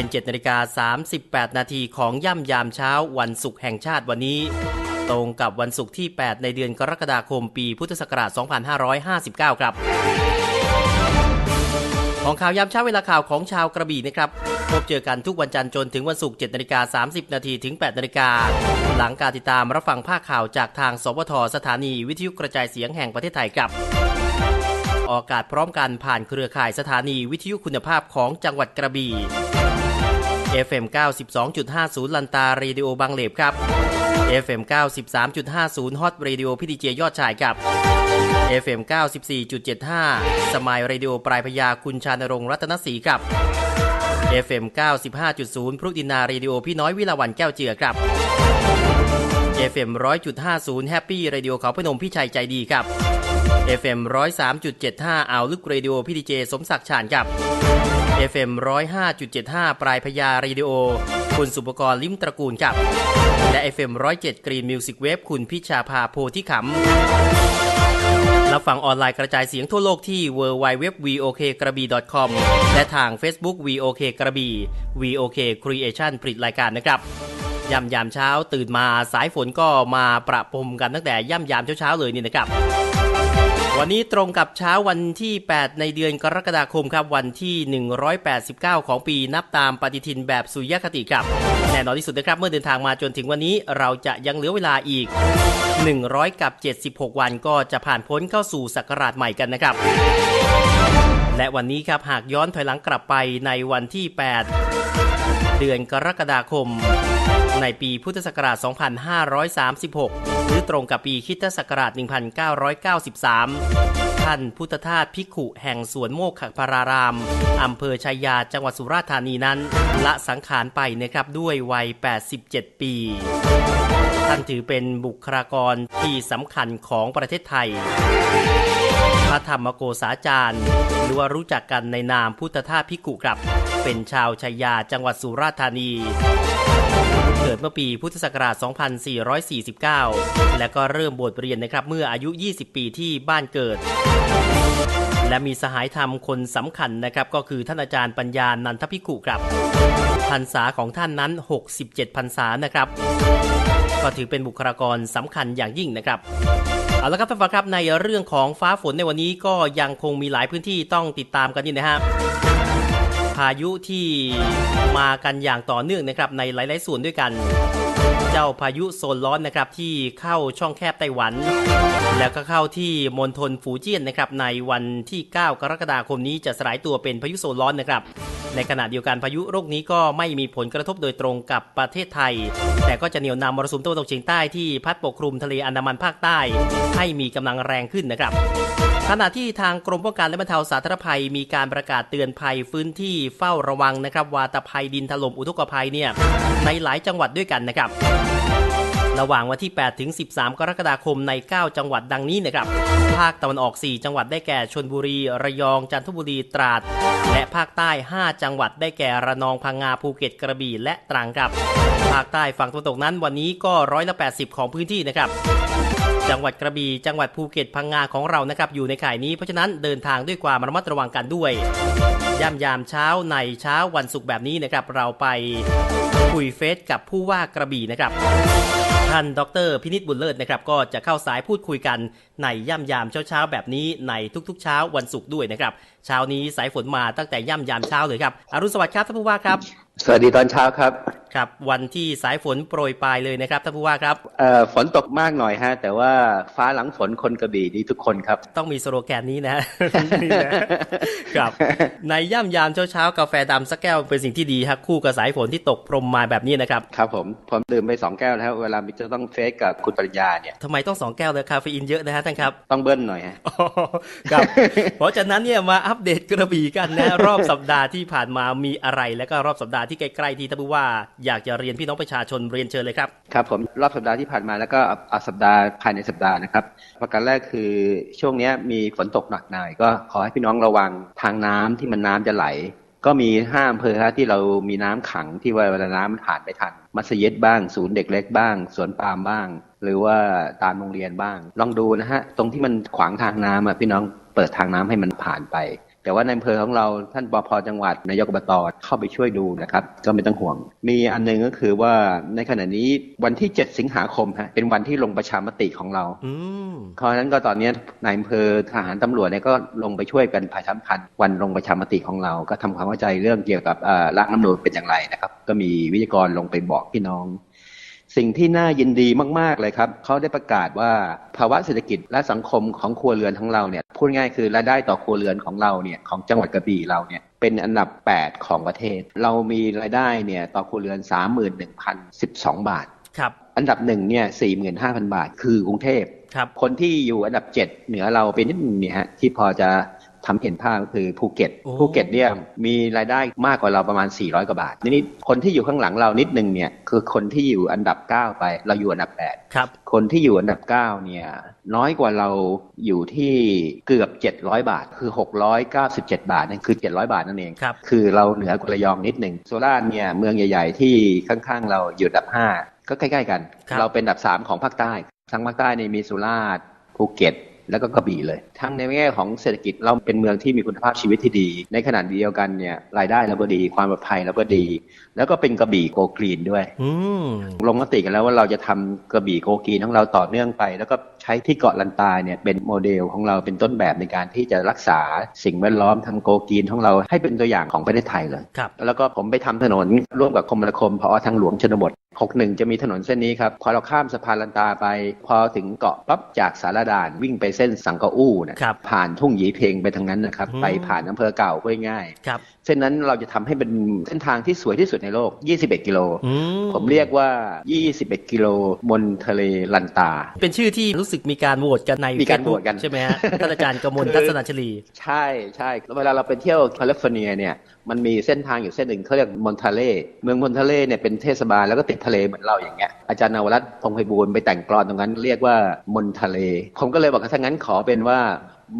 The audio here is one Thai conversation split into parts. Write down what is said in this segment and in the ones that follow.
เป็น7นาฬิกา38 นาทีของย่ำยามเช้าวันศุกร์แห่งชาติวันนี้ ตรงกับวันศุกร์ที่ 8 ในเดือนกรกฎาคมปีพุทธศักราช 2559 ครับ ของข่าวยามเช้าเวลาข่าวของชาวกระบี่นะครับ พบเจอกันทุกวันจันทร์จนถึงวันศุกร์7นาฬิกา30 นาทีถึง 8 นาฬิกา หลังการติดตามรับฟังภาคข่าวจากทางสวทสถานีวิทยุกระจายเสียงแห่งประเทศไทยครับออกอากาศพร้อมกันผ่านเครือข่ายสถานีวิทยุคุณภาพของจังหวัดกระบี่ FM 92.50 ลันตาเรดิโอบางเหลบครับ FM 93.50ฮอตเรดิโอพิดีเจยอดชายครับ FM 94.75 สมายเรดิโอปลายพญาคุณชานรงรัตนศรีครับ FM 95.0 พรุดินาเรดิโอพี่น้อยวิลาวันแก้วเจือครับ FM 100.50 แฮปปี้เรดิโอเขาพนมพี่ชัยใจดีครับ FM 103.75อ่าวลึกเรดิโอพี่ดีเจสมศักดิ์ชาญครับ FM 105.75 ปลายพญาเรดิโอ คุณสุปกรณ์ลิมตระกูลครับ และ FM 107 Green Music Wave คุณพิชาภาโพธิขำรับฟังออนไลน์กระจายเสียงทั่วโลกที่ www vok กระบี่ .com และทาง Facebook vok กระบี vok creation ผลิตรายการนะครับย่ำยามเช้าตื่นมาสายฝนก็มาประปรมกันตั้งแต่ย่ำยามเช้าๆเลยนี่นะครับ วันนี้ตรงกับเช้าวันที่ 8 ในเดือนกรกฎาคมครับ วันที่ 189 ของปีนับตามปฏิทินแบบสุริยคติครับ แน่นอนที่สุดนะครับ เมื่อเดินทางมาจนถึงวันนี้เราจะยังเหลือเวลาอีก 100 กับ 76 วันก็จะผ่านพ้นเข้าสู่ศักราชใหม่กันนะครับ และวันนี้ครับหากย้อนถอยหลังกลับไปในวันที่ 8 เดือนกรกฎาคม ในปีพุทธศักราช 2536 หรือตรงกับปีคริสตศักราช 1993 ท่านพุทธทาสพิขุแห่งสวนโมกขพาราราม อำเภอชายยาจังหวัดสุราษฎร์ธานีนั้น ละสังขารไปนะครับด้วยวัย 87 ปี ท่านถือเป็นบุคลากรที่สำคัญของประเทศไทย พระธรรมโกษาจารย์ หรือว่ารู้จักกันในนามพุทธทาสภิกุครับ เป็นชาวชัยาจังหวัดสุราษฎร์ธานี เกิดเมื่อปีพุทธศักราช 2449 และก็เริ่มบวชเรียนนะครับเมื่ออายุ 20 ปีที่บ้านเกิด และมีสหายธรรมคนสำคัญนะครับ ก็คือท่านอาจารย์ปัญญานันทภิกุครับพรรษาของท่านนั้น 67 พรรษานะครับ ก็ถือเป็นบุคลากรสำคัญอย่างยิ่งนะครับ เอาละครับท่านผู้ฟังครับในเรื่องของฟ้าฝนในวันนี้ก็ยังคงมีหลายพื้นที่ต้องติดตามกันนี่นะครับพายุที่มากันอย่างต่อเนื่องนะครับในหลาย ๆ ส่วนด้วยกัน เจ้าพายุโซนร้อนนะครับที่เข้าช่องแคบไต้หวัน แล้วก็เข้าที่มณฑลฟูเจียนนะครับในวันที่ 9 กรกฎาคมนี้จะสลายตัวเป็นพายุโซนร้อนนะครับในขณะเดียวกันพายุโรคนี้ก็ไม่มีผลกระทบโดยตรงกับประเทศไทย แต่ก็จะเหนี่ยวนำมรสุมตะวันตกเฉียงใต้ที่พัดปกคลุมทะเลอันดามันภาคใต้ ให้มีกำลังแรงขึ้นนะครับขณะที่ทางกรมป้องกันและบรรเทาสาธารณภัย มีการประกาศเตือนภัยพื้นที่เฝ้าระวังนะครับวาตภัยดินถล่มอุทกภัยเนี่ยในหลายจังหวัดด้วยกันนะครับระหว่างวันที่ 8 ถึง 13 กรกฎาคมใน 9 จังหวัดดังนี้นะครับ ภาคตะวันออก 4 จังหวัดได้แก่ชนบุรี ระยอง จันทบุรี ตราด และภาคใต้ 5 จังหวัดได้แก่ระนอง พังงา ภูเก็ต กระบี่ และตรังครับ ภาคใต้ฝั่งตะวันตกนั้นวันนี้ก็ร้อยละ 80 ของพื้นที่นะครับ จังหวัดกระบี่ จังหวัดภูเก็ต พังงาของเรานะครับ อยู่ในข่ายนี้ เพราะฉะนั้นเดินทางด้วยความระมัดระวังกันด้วย ย่ำยามเช้าในเช้าวันศุกร์แบบนี้นะครับ เราไปคุยเฟซกับผู้ว่ากระบี่นะครับท่านดรพินิษบุญเลิศนะครับก็จะเข้าสายพูดคุยกันในย่ำยามเช้าๆแบบนี้ในทุกๆ เช้าวันศุกร์ด้วยนะครับเช้านี้สายฝนมาตั้งแต่ย่ำยามเช้าเลยครับอรุณสวัสดิ์ครับท่านผู้ว่าครับ สวัสดีตอนเช้าครับครับ วันที่สายฝนโปรยปลายเลยนะครับท่านผู้ว่าครับเอ่อฝนตกมากหน่อยฮะ แต่ว่าฟ้าหลังฝนคนกระบี่ดีทุกคนครับ ต้องมีสโลแกนนี้นะนี่นะครับในย่ำยามเช้าๆกาแฟดำสักแก้วเป็นสิ่งที่ดีครับคู่กับสายฝนที่ตกพรมมาแบบนี้นะครับครับผมผมดื่มไปสองแก้วแล้วเวลาจะต้องเฟซกับคุณปริญญาเนี่ยทำไมต้องสองแก้วเลยคาเฟอีนเยอะนะฮะท่านครับต้องเบิ้ลหน่อยฮะอ๋อครับเพราะฉะนั้นเนี่ยมาอัปเดตกระบี่กันนะรอบสัปดาห์ที่ผ่านมามีอะไรแล้วก็รอบสัปดาห์ที่ใกล้ๆที่ท่านผู้ว่าอยากจะเรียนพี่น้องประชาชนเรียนเชิญเลยครับ ครับผมรอบสัปดาห์ที่ผ่านมาแล้วก็เอาสัปดาห์ภายในสัปดาห์นะครับ ประการแรกคือช่วงนี้มีฝนตกหนักหน่อยก็ขอให้พี่น้องระวังทางน้ำที่มันน้ำจะไหล ก็มีห้าอำเภอฮะที่เรามีน้ำขังที่ว่าเวลาน้ำมันผ่านไม่ทัน มัสยิดบ้าง ศูนย์เด็กเล็กบ้าง สวนปาล์มบ้าง หรือว่าตามโรงเรียนบ้าง ลองดูนะฮะตรงที่มันขวางทางน้ำอะพี่น้องเปิดทางน้ำให้มันผ่านไป แต่ว่าในอำเภอของเราท่านปพจังหวัดนายกอบตเข้าไปช่วยดูนะครับ ก็ไม่ต้องห่วง มีอันหนึงก็คือว่าในขณะนี้วันที่ 7 สิงหาคมฮะเป็นวันที่ลงประชามติของเราอืมเพราะฉะนั้นก็ตอนนี้นายอำเภอทหารตำรวจเนี่ยก็ลงไปช่วยกันภายสำคัญวันลงประชามติของเรา ก็ทำความเข้าใจเรื่องเกี่ยวกับเอ่อร่างรัฐธรรมนูญเป็นอย่างไรนะครับ ก็มีวิทยากรลงไปบอกพี่น้อง สิ่งที่น่ายินดีมาก ๆ เลยครับ เขาได้ประกาศว่าภาวะเศรษฐกิจและสังคมของครัวเรือนของเราเนี่ย พูดง่ายคือรายได้ต่อครัวเรือนของเราเนี่ยของจังหวัดกระบี่เราเนี่ยเป็นอันดับ 8 ของประเทศ เรามีรายได้เนี่ยต่อครัวเรือน 31,012 บาท ครับ อันดับหนึ่งเนี่ย45,000 บาท คือกรุงเทพครับ คนที่อยู่อันดับเจ็ดเหนือเราเป็นนิดนึงเนี่ยฮะที่พอจะ ทำเห็นภาพก็คือภูเก็ตโอ้ภูเก็ตเนี่ยมีรายได้มากกว่าเราประมาณ 400 กว่าบาทนี่คนที่อยู่ข้างหลังเรานิดนึงเนี่ยคือคนที่อยู่อันดับ 9 ไปเราอยู่อันดับครับ8คนที่อยู่อันดับ 9 เนี่ยน้อยกว่าเราอยู่ที่เกือบ 700 บาท คือ 697 บาทนั่นคือ 700 บาทนั่นเองครับคือเราเหนือกว่าระยองนิดหนึ่งโซราษฎร์เนี่ยเมืองใหญ่ ๆ ที่ข้างๆ เราอยู่อันดับ 5 ก็ใกล้ ๆ กันครับเราเป็นอันดับ 3 ของภาคใต้ทางภาคใต้เนี่ยมีสุราษฎร์ภูเก็ต แล้วก็กระบี่เลย ทั้งในแง่ของเศรษฐกิจเราเป็นเมืองที่มีคุณภาพชีวิตที่ดี ในขณะเดียวกันเนี่ยรายได้เราก็ดี ความปลอดภัยเราก็ดี แล้วก็เป็นกระบี่โกกรีนด้วยอืมลงมติกันแล้วว่าเราจะทำกระบี่โกกีนของเราต่อเนื่องไป แล้วก็ใช้ที่เกาะลันตาเนี่ยเป็นโมเดลของเราเป็นต้นแบบในการที่จะรักษาสิ่งแวดล้อมทำโกกีนของเราให้เป็นตัวอย่างของประเทศไทยเลยครับแล้วก็ผมไปทำถนนร่วมกับกรมนาคมพอทางหลวงชนบท61 จะมีถนนเส้นนี้ครับพอเราข้ามสะพานลันตาไป พอถึงเกาะปั๊บจากสารด่านวิ่งไปเส้นสังกะอู้นะครับผ่านทุ่งหยีเพลงไปทางนั้นนะครับอืมไปผ่านอำเภอเก่าก็ง่ายครับเส้นนั้นเราจะทำให้เป็นเส้นทางที่สวยที่สุดในโลก 21 กิโลอืมผมเรียกว่า 21 กิโลบนทะเลลันตา เป็นชื่อที่รู้สึกมีการโหวตกันในมีการ Facebook โหวตกันใช่ไหมฮะท่านอาจารย์กมลทัศนชลี ใช่ใช่แล้วเวลาเราไปเที่ยวแคลิฟอร์เนียเนี่ยมันมีเส้นทางอยู่เส้นหนึ่งเขาเรียกมอนทาเล่เมืองมอนทาเล่เนี่ยเป็นเทศบาลแล้วก็ติดทะเลเหมือนเราอย่างเงี้ยอาจารย์นวรัตน์พงษ์ไพบูลย์ไปแต่งกลอนตรงนั้นเรียกว่ามนทะเลผมก็เลยบอกว่าถ้างั้นขอเป็นว่า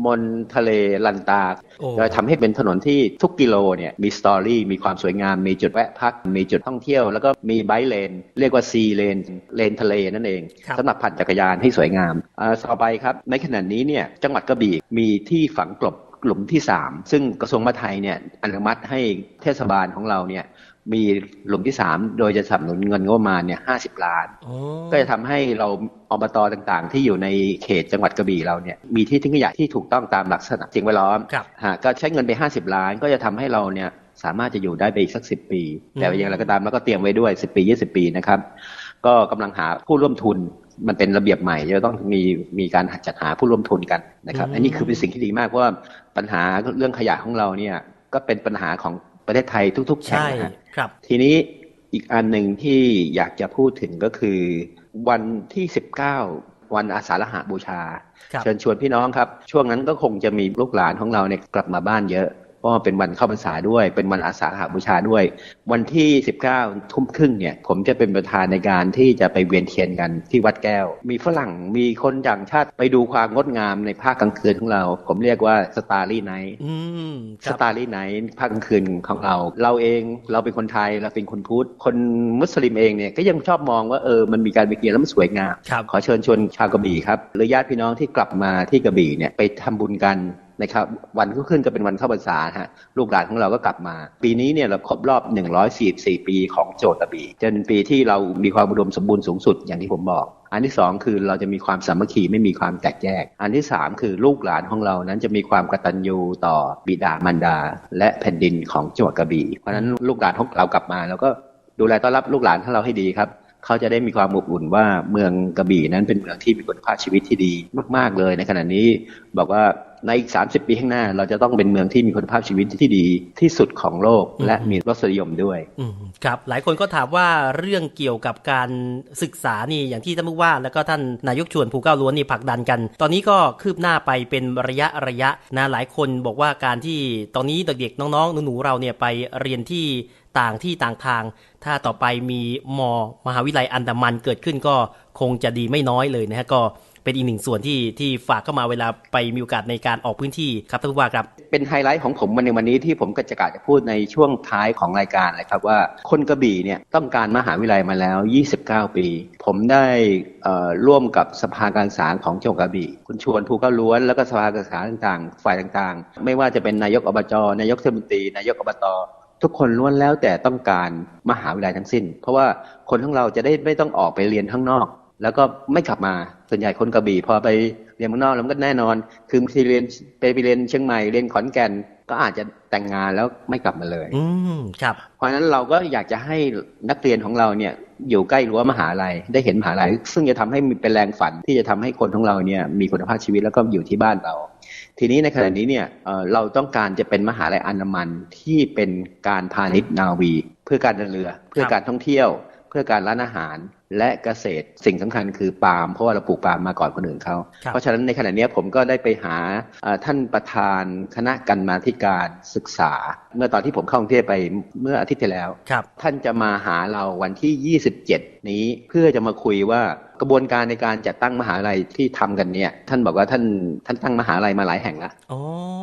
มนทะเลลันตาโอ้โดยทำให้เป็นถนนที่ทุกกิโลเนี่ยมีสตอรี่มีความสวยงาม มีจุดแวะพัก มีจุดท่องเที่ยว แล้วก็มีไบค์เลน เรียกว่าซีเลนเลนทะเลนั่นเองครับสำหรับปั่นจักรยานให้สวยงามอ่าต่อไปครับ ในขณะนี้เนี่ยจังหวัดกระบี่มีที่ฝังกลบกลุ่มที่ 3 ซึ่งกระทรวงมหาดไทยเนี่ยอนุมัติให้เทศบาลของเราเนี่ย มีหลุมที่3โดยจะสนับสนุนเงินงบประมาณเนี่ย50ล้านโอ้ก็จะทำให้เราอบตต่างๆ ที่อยู่ในเขตจังหวัดกระบี่เราเนี่ยมีที่ทิ้งขยะที่ถูกต้องตามหลักษณะสิ่งแวดล้อมครับฮะก็ใช้เงินไป50ล้าน ก็จะทำให้เราเนี่ยสามารถจะอยู่ได้ไปอีกสัก10ปี แต่อืมอย่างไรก็ตามแล้วก็เตรียมไว้ด้วย10ปี20ปีนะครับ ก็กำลังหาผู้ร่วมทุนมันเป็นระเบียบใหม่จะต้องมีมีการจัดหาผู้ร่วมทุนกันนะครับ อันนี้คือเป็นสิ่งที่ดีมากเพราะว่าปัญหาเรื่องขยะของเราเนี่ยก็เป็นปัญหาของ ประเทศไทยทุกๆแห่งใช่นะฮะครับ ทีนี้อีกอันหนึ่งที่อยากจะพูดถึงก็คือ วันที่ 19 วันอาสาฬหบูชาครับเชิญชวนพี่น้องครับ ช่วงนั้นก็คงจะมีลูกหลานของเราเนี่ยกลับมาบ้านเยอะ เพราะว่าเป็นวันเข้าพรรษาด้วย เป็นวันอาสาฬหบูชาด้วย วันที่19ทุ่มครึ่งเนี่ย ผมจะเป็นประธานในการที่จะไปเวียนเทียนกันที่วัดแก้ว มีฝรั่งมีคนต่างชาติไปดูความงดงามในภาคกลางคืนของเรา ผมเรียกว่าสตาร์ลี่ไนท์อืมคสรับตาร์ลี่ไนท์ภาคกลางคืนของเรา เราเองเราเป็นคนไทยเราเป็นคนพุทธคนมุสลิมเองเนี่ยก็ยังชอบมองว่าเออมันมีการไปเกียนแล้วมันสวยงามครับขอเชิญชวนชาวกระบี่ครับหรือญาติพี่น้องที่กลับมาที่กระบี่เนี่ยไปทำบุญกัน นะครับวันก็ขึ้นก็เป็นวันเข้าพรรษาฮะลูกหลานของเราก็กลับมา ปีนี้เนี่ยเราครบรอบ 144 ปีของโจทย์กระบี่จะเป็นปีที่เรามีความอุดมสมบูรณ์สูงสุดอย่างที่ผมบอก อันที่สองคือเราจะมีความสามัคคีไม่มีความแตกแยก อันที่สามคือลูกหลานของเรานั้นจะมีความกตัญญูต่อบิดามารดา และแผ่นดินของจังหวัดกระบี่เพราะฉะนั้นลูกหลานของเรากลับมาเราก็ดูแลต้อนรับลูกหลานของเราให้ดีครับ เขาจะได้มีความอบอุ่นว่าเมืองกระบี่นั้นเป็นเมืองที่มีคุณภาพชีวิตที่ดีมาก ๆเลย ในขณะนี้บอกว่าในอีก 30 ปีข้างหน้า เราจะต้องเป็นเมืองที่มีคุณภาพชีวิตที่ดีที่สุดของโลกและมีรสนิยมด้วยอืมครับหลายคนก็ถามว่าเรื่องเกี่ยวกับการศึกษานี่อย่างที่ท่านผู้ว่า แล้วก็ท่านนายกชวนภูเก้าล้วนนี่ผลักดันกัน ตอนนี้ก็คืบหน้าไปเป็นระยะระยะนะหลายคนบอกว่าการที่ตอนนี้เด็กๆน้องๆหนูๆเราเนี่ยไปเรียนที่ต่างที่ต่างทาง ถ้าต่อไปมีมมหาวิทยาลัยอันดามันเกิดขึ้นก็คงจะดีไม่น้อยเลยนะฮะก็เป็นอีกหนึ่งส่วนที่ที่ฝากเข้ามาเวลาไปมีโอกาสในการออกพื้นที่ครับท่านผู้ว่าครับ เป็นไฮไลท์ของผมวันในวันนี้ที่ผมก็จะกาจะพูดในช่วงท้ายของรายการเลยครับว่าคนกระบี่เนี่ยต้องการมหาวิทยาลัยมาแล้ว 29 ปี ผมได้ร่วมกับสภาการศึกษาของจังหวัดกระบี่คุณชวนภูเก้าล้วนแล้วก็สภาการศึกษาต่างๆ ฝ่ายต่างๆ ไม่ว่าจะเป็นนายกอบจนายกเทศมนตรีนายกอบต ทุกคนล้วนแล้วแต่ต้องการมหาวิทยาลัยทั้งสิ้น เพราะว่าคนของเราจะได้ไม่ต้องออกไปเรียนข้างนอก แล้วก็ไม่กลับมาส่วนใหญ่คนกระบี่พอไปเรียนเมืองนอกแล้วมันก็แน่นอน คือบางทีเรียนไปไปเรียนเชียงใหม่เรียนขอนแก่นก็อาจจะแต่งงานแล้วไม่กลับมาเลย อืมครับ เพราะฉะนั้นเราก็อยากจะให้นักเรียนของเราเนี่ยอยู่ใกล้รั้วมหาลัยได้เห็นมหาลัยซึ่งจะทำให้มีเป็นแรงฝันที่จะทำให้คนของเราเนี่ยมีคุณภาพชีวิตแล้วก็อยู่ที่บ้านเรา ทีนี้ในขณะนี้เนี่ยเอ่อเราต้องการจะเป็นมหาลัยอันดามันที่เป็นการพาณิชย์นาวี เพื่อการเดินเรือ เพื่อการท่องเที่ยว เพื่อการร้านอาหารและเกษตรสิ่งสำคัญคือปาล์มเพราะว่าเราปลูกปาล์มมาก่อนคนอื่นเขาครับเพราะฉะนั้นในขณะนี้ผมก็ได้ไปหาเอ่อท่านประธานคณะกรรมาธิการศึกษา เมื่อตอนที่ผมเข้ากรุงเทพไปเมื่ออาทิตย์ที่แล้วครับท่านจะมาหาเราวันที่ 27 นี้เพื่อจะมาคุยว่า กระบวนการในการจัดตั้งมหาลัยที่ทำกันเนี่ย ท่านบอกว่าท่านท่านตั้งมหาลัยมาหลายแห่งแล้วอ๋อ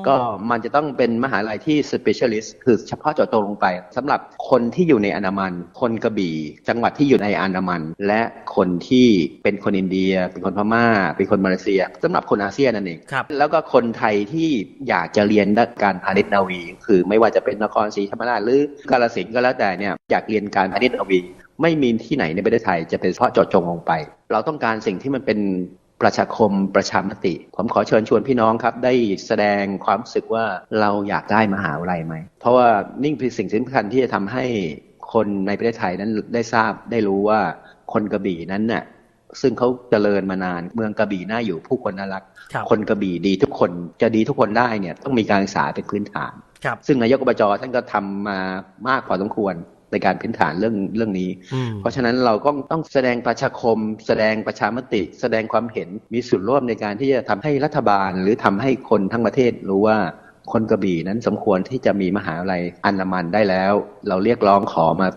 ก็มันจะต้องเป็นมหาลัยที่ specialist คือเฉพาะเจาะจงลงไปสำหรับคนที่อยู่ในอันดามัน คนกระบี่ จังหวัดที่อยู่ในอันดามัน และคนที่เป็นคนอินเดีย เป็นคนพม่า เป็นคนมาเลเซียสำหรับคนอาเซียนนั่นเองครับแล้วก็คนไทยที่อยากจะเรียนด้านการพาณิชย์นาวี คือไม่ว่าจะเป็นนครศรีธรรมราชหรือกาฬสินธุ์ก็แล้วแต่เนี่ยอยากเรียนการพาณิชย์นาวี ไม่มีที่ไหนในประเทศไทยจะเป็นเฉพาะเจาะจงลงไป เราต้องการสิ่งที่มันเป็นประชาคมประชามติ ผมขอเชิญชวนพี่น้องครับ ได้แสดงความรู้สึกว่าเราอยากได้มหาวิทยาลัยไหม เพราะว่านี่เป็นสิ่งสำคัญที่จะทำให้คนในประเทศไทยนั้นได้ทราบได้รู้ว่าคนกระบี่นั้นน่ะซึ่งเขาเจริญมานานเมืองกระบี่น่าอยู่ผู้คนน่ารักครับคนกระบี่ดีทุกคนจะดีทุกคนได้เนี่ยต้องมีการศึกษาเป็นพื้นฐานครับซึ่งนายกอบจท่านก็ทำมามากพอสมควร ในการพื้นฐานเรื่องเรื่องนี้อืมเพราะฉะนั้นเราก็ต้องแสดงประชาคม แสดงประชามติ แสดงความเห็นมีส่วนร่วมในการที่จะทำให้รัฐบาล หรือทำให้คนทั้งประเทศรู้ว่า คนกระบี่นั้นสมควรที่จะมีมหาลัยอันดามันได้แล้ว เราเรียกร้องขอมา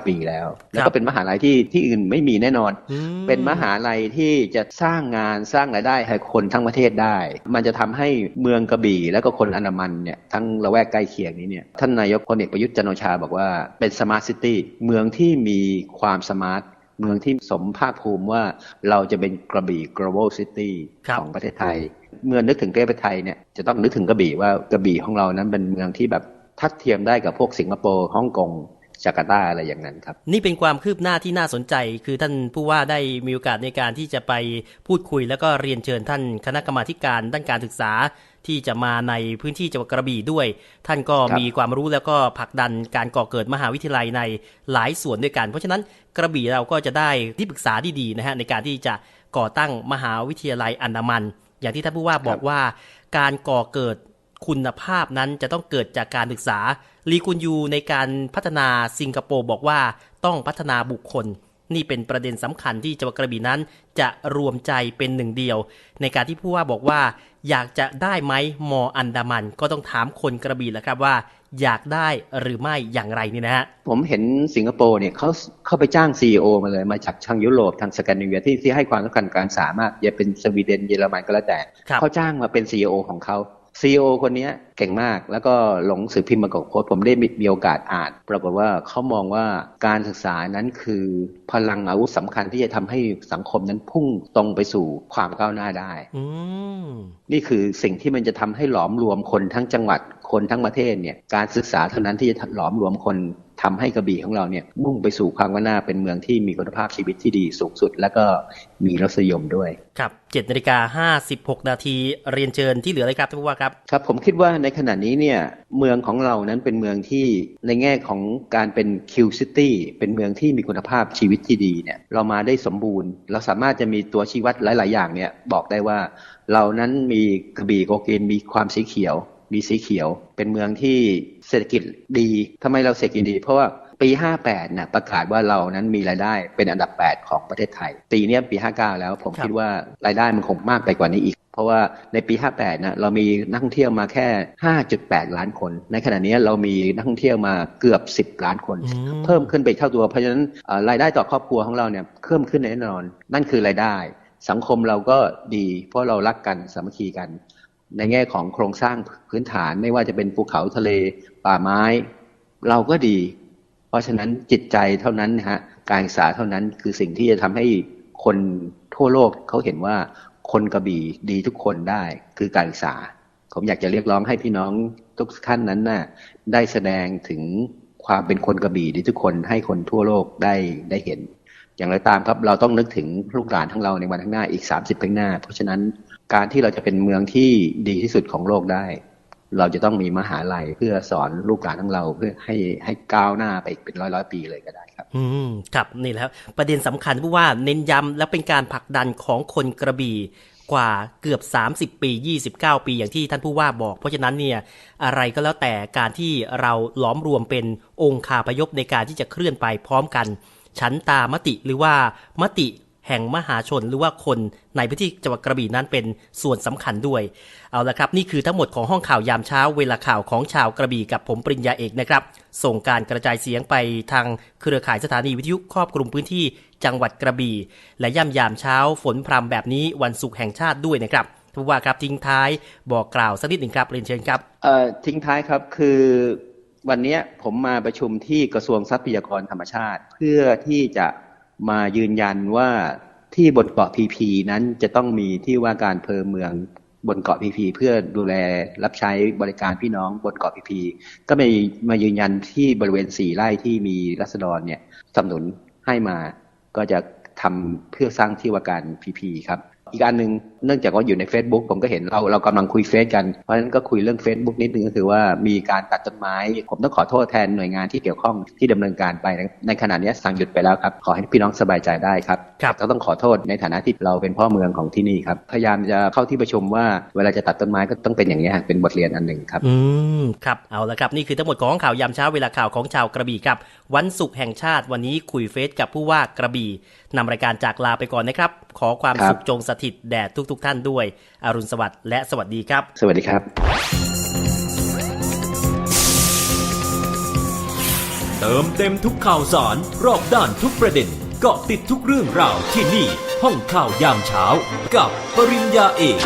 29 ปีแล้ว แล้วก็เป็นมหาลัยที่ที่อื่นไม่มีแน่นอนอืเป็นมหาลัยที่จะสร้างงานสร้างรายได้ให้คนทั้งประเทศได้ มันจะทำให้เมืองกระบี่ แล้วก็คนอันดามันเนี่ยทั้งละแวกใกล้เคียงนี้เนี่ยท่านนายกพลเอกประยุทธ์จันทร์โอชาบอกว่าเป็นสมาร์ทซิตี้เมืองที่มีความสมาร์ทเมืองที่สมภาคภูมิว่าเราจะเป็นกระบี่ global city ครับของประเทศไทย เมื่อนึกถึงประเทศไทยเนี่ยจะต้องนึกถึงกระบี่ว่ากระบี่ของเรานั้นเป็นเมืองที่แบบทัดเทียมได้กับพวกสิงคโปร์ฮ่องกงจาการ์ตาอะไรอย่างนั้นครับ นี่เป็นความคืบหน้าที่น่าสนใจ คือท่านผู้ว่าได้มีโอกาสในการที่จะไปพูดคุย แล้วก็เรียนเชิญท่านคณะกรรมาการด้านการศึกษาที่จะมาในพื้นที่จังหวัดกระบี่ด้วย ท่านก็มีความรู้แล้วก็ผลักดันการก่อเกิดมหาวิทยาลัยในหลายส่วนด้วยกัน เพราะฉะนั้นกระบี่เราก็จะได้ที่ปรึกษาที่ดีนะฮะในการที่จะก่อตั้งมหาวิทยาลัยอันดามัน อย่างที่ท่านผู้ว่าบอกว่า การก่อเกิดคุณภาพนั้นจะต้องเกิดจากการศึกษาลีกุนยูในการพัฒนาสิงคโปร์บอกว่าต้องพัฒนาบุคคล นี่เป็นประเด็นสำคัญที่จังหวัดกระบี่นั้น จะรวมใจเป็นหนึ่งเดียว ในการที่ผู้ว่าบอกว่า อยากจะได้ไหมมออันดามัน ก็ต้องถามคนกระบี่แหละครับว่า อยากได้หรือไม่อย่างไรนี่นะฮะผมเห็นสิงคโปร์เนี่ยเขาเข้าไปจ้าง CEO มาเลยมาจากทางยุโรปทางสแกนดิเนเวียที่ที่ให้ความสำคัญกับการสามารถจะเป็นสวีเดนเยอรมันก็แล้วแต่ครับเขาจ้างมาเป็น CEO ของเขา CEO คนเนี้ยเก่งมาก แล้วก็หลงสือพิมพ์มากกโพสต์ผมได้มีมีโอกาสอ่าน ปรากฏว่าเขามองว่าการศึกษานั้นคือพลังอาวุธสำคัญที่จะทำให้สังคมนั้นพุ่งตรงไปสู่ความก้าวหน้าได้อืมนี่คือสิ่งที่มันจะทำให้หลอมรวมคนทั้งจังหวัดคนทั้งประเทศเนี่ยการศึกษาเท่านั้นที่จะหลอมรวมคน ทำให้กระบี่ของเราเนี่ยมุ่งไปสู่ความก้าวหน้าเป็นเมืองที่มีคุณภาพชีวิตที่ดีสูงสุด และก็มีรสนิยมด้วย ครับ7นาฬิกา56 นาทีเรียนเชิญที่เหลือเลยครับท่านผู้ว่าครับ ครับผมคิดว่าในขณะนี้เนี่ยเมืองของเรานั้นเป็นเมืองที่ในแง่ของการเป็นคิวซิตี้เป็นเมืองที่มีคุณภาพชีวิตที่ดีเนี่ยเรามาได้สมบูรณ์ เราสามารถจะมีตัวชี้วัดหลาย ๆ อย่างเนี่ยบอกได้ว่า เรานั้นมีกระบี่โกเกนมีความสีเขียว มีสีเขียว เป็นเมืองที่ เศรษฐกิจดีทำไมเราเศรษฐกิจดี เพราะว่าปี 58น่ะประกาศว่าเรานั้นมีรายได้เป็นอันดับ 8 ของประเทศไทย ปีเนี้ยปี 59 แล้วผมครับคิดว่ารายได้มันคงมากไปกว่านี้อีก เพราะว่าในปี 58นะเรามีนักท่องเที่ยวมาแค่ 5.8 ล้านคน ในขณะนี้เรามีนักท่องเที่ยวมาเกือบ 10 ล้านคนอืมเพิ่มขึ้นไปอีกเท่าตัว เพราะฉะนั้นเอ่อรายได้ต่อครอบครัวของเราเนี่ยเพิ่มขึ้นแน่นอน นั่นคือรายได้ สังคมเราก็ดี เพราะเรารักกันสามัคคีกัน ในแง่ของโครงสร้างพื้นฐานไม่ว่าจะเป็นภูเขาทะเลป่าไม้ เราก็ดี เพราะฉะนั้นจิตใจเท่านั้นนะฮะการศึกษาเท่านั้นคือสิ่งที่จะทำให้คนทั่วโลกเขาเห็นว่าคนกระบี่ดีทุกคนได้คือการศึกษา ผมอยากจะเรียกร้องให้พี่น้องทุกท่านนั้นน่ะได้แสดงถึงความเป็นคนกระบี่ดีทุกคนให้คนทั่วโลกได้ได้เห็น อย่างไรตามครับเราต้องนึกถึงลูกหลานของเราในวันข้างหน้าอีก 30ปีข้างหน้า เพราะฉะนั้นการที่เราจะเป็นเมืองที่ดีที่สุดของโลกได้ เราจะต้องมีมหาลัยเพื่อสอนลูกหลานของเราเพื่อให้ให้ก้าวหน้าไปอีกเป็นร้อยร้อยปีเลยก็ได้ครับ อืมครับนี่และครับประเด็นสำคัญผู้ว่าเน้นย้ำและเป็นการผลักดันของคนกระบี่กว่าเกือบ 30 ปี 29 ปีอย่างที่ท่านผู้ว่าบอก เพราะฉะนั้นเนี่ยอะไรก็แล้วแต่การที่เราล้อมรวมเป็นองค์คาพยพในการที่จะเคลื่อนไปพร้อมกัน ฉันตามติหรือว่ามติแห่งมหาชนหรือว่าคนในพื้นที่จังหวัดกระบี่นั้นเป็นส่วนสำคัญด้วย เอาละครับ นี่คือทั้งหมดของห้องข่าวยามเช้าเวลาข่าวของชาวกระบี่กับผมปริญญาเอกนะครับ ส่งการกระจายเสียงไปทางเครือข่ายสถานีวิทยุครอบคลุมพื้นที่จังหวัดกระบี่ และย่ำยามเช้าฝนพรำแบบนี้วันศุกร์แห่งชาติด้วยนะครับทุกว่าครับทิ้งท้ายบอกกล่าวสักนิดหนึ่งครับเรียนเชิญครับเอ่อทิ้งท้ายครับคือ วันนี้ผมมาประชุมที่กระทรวงทรัพยากรธรรมชาติ เพื่อที่จะมายืนยันว่าที่บนเกาะพีพีนั้นจะต้องมีที่ว่าการอำเพอเมืองบนเกาะพีพีเพื่อดูแลรับใช้บริการพี่น้องบนเกาะพีพีก็มามายืนยันที่บริเวณสี่ไร่ที่มีรัษฎรเนี่ยสนับสนุนให้มาก็จะทำเพื่อสร้างที่ว่าการพีพีครับ อีกอันหนึ่ง เนื่องจากว่าอยู่ใน Facebook ผมก็เห็นเราเรากำลังคุยเฟซกัน เพราะฉะนั้นก็คุยเรื่อง Facebook นิดนึงก็คือว่ามีการตัดต้นไม้ ผมต้องขอโทษแทนหน่วยงานที่เกี่ยวข้องที่ดำเนินการไปนะในขณะนี้สั่งหยุดไปแล้วครับ ขอให้พี่น้องสบายใจได้ครับครับก็ต้องขอโทษในฐานะที่เราเป็นพ่อเมืองของที่นี่ครับพยายามจะเข้าที่ประชุมว่าเวลาจะตัดต้นไม้ก็ต้องเป็นอย่างนี้ยเป็นบทเรียนอันหนึ่งครับอืมครับเอาละครับนี่คือทั้งหมดของข่าวยามเช้าเวลาข่าวของชาวกระบี่ครับ วันศุกร์แห่งชาติวันนี้คุยเฟซกับผู้ว่ากระบี่นำรายการจากลาไปก่อนนะครับ ขอความครับสุขจงสถิตแด่ทุกๆท่านด้วย อรุณสวัสดิ์และสวัสดีครับ สวัสดีครับ เติมเต็มทุกข่าวสาร รอบด้านทุกประเด็นเกาะติดทุกเรื่องราวที่นี่ ห้องข่าวยามเช้า กับปริญญาเอก